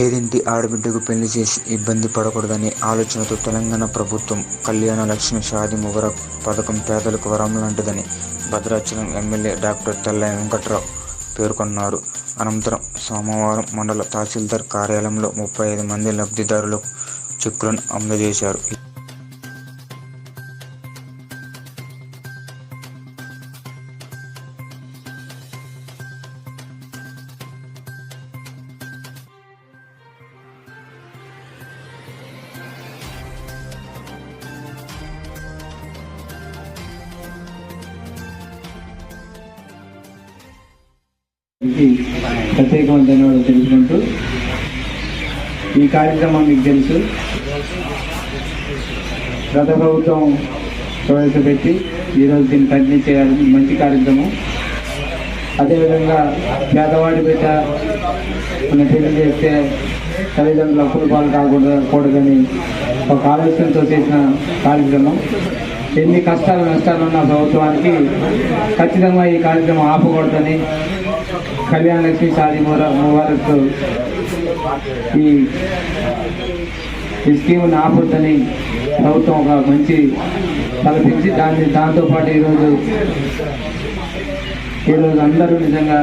పేదింటి ఆడబిడ్డకు పెళ్ళి చేసి ఇబ్బంది పడకూడదనే ఆలోచనతో తెలంగాణ ప్రభుత్వం కళ్యాణ లక్ష్మి షాది ముగర పథకం పేదలకు వరం లాంటిదని భద్రాచలం ఎమ్మెల్యే డాక్టర్ తెల్లయ్య వెంకట్రావు పేర్కొన్నారు. అనంతరం సోమవారం మండల తహసీల్దార్ కార్యాలయంలో ముప్పై ఐదు మంది లబ్ధిదారులకు చెక్కులను అందజేశారు. ప్రత్యేకమైన ధన్యవాదాలు తెలుసుకుంటూ ఈ కార్యక్రమం మీకు తెలుసు. గత ప్రభుత్వం ప్రవేశపెట్టి ఈరోజు దీన్ని కంటిన్యూ చేయాలని మంచి కార్యక్రమం. అదేవిధంగా పేదవాడి బిడ్డ మన పెళ్ళి చేస్తే తల్లిదండ్రులు అప్పుల పాలు కాకూడదు కూడదని ఒక ఆలోచనతో చేసిన కార్యక్రమం. ఎన్ని కష్టాలు నష్టాలు ఉన్న ప్రభుత్వానికి ఖచ్చితంగా ఈ కార్యక్రమం ఆపకూడదని కళ్యాణ లక్ష్మి షాదీ ముబారక్ ఈ ఈ స్కీమ్ని ఆపొద్దని ప్రభుత్వం ఒక మంచి తలపించి దాన్ని దాంతోపాటు ఈరోజు ఈరోజు అందరూ నిజంగా